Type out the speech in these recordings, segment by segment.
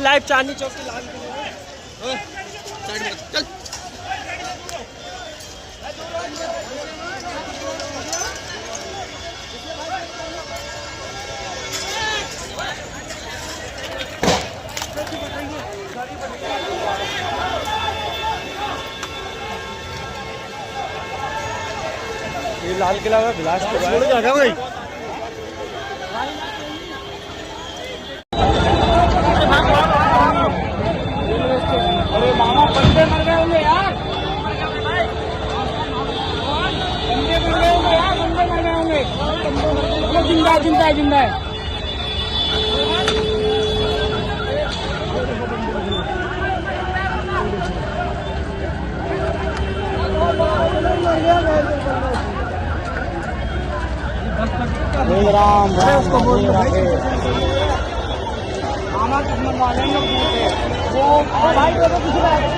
Live Chandni Chowk की लाल किले ये लाल किला में विलास के जिंदा है. जिंदा है. जिंदा है राम राम उसको बोल दो भाई। मामा किस्मत वाले लोग वो भाई को तो किसी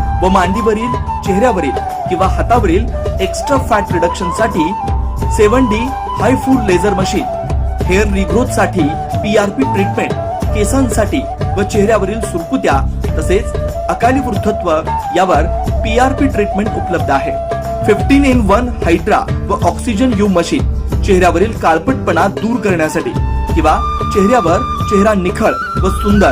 व मांडीवरील चेहऱ्यावरील किंवा हातावरील एक्स्ट्रा फॅट रिडक्शनसाठी सेवन डी हाय फूड लेझर मशीन हेअर रिग्रोथसाठी पीआरपी ट्रीटमेंट केसांसाठी व चेहऱ्यावरील सुरकुत्या तसेच अकाली वृद्धत्व यावर पीआरपी ट्रीटमेंट उपलब्ध आहे. फिफ्टीन इन वन हायड्रा व ऑक्सिजन यू मशीन चेहऱ्यावरील काळपटपणा दूर करण्यासाठी किंवा चेहऱ्यावर चेहरा निखळ व सुंदर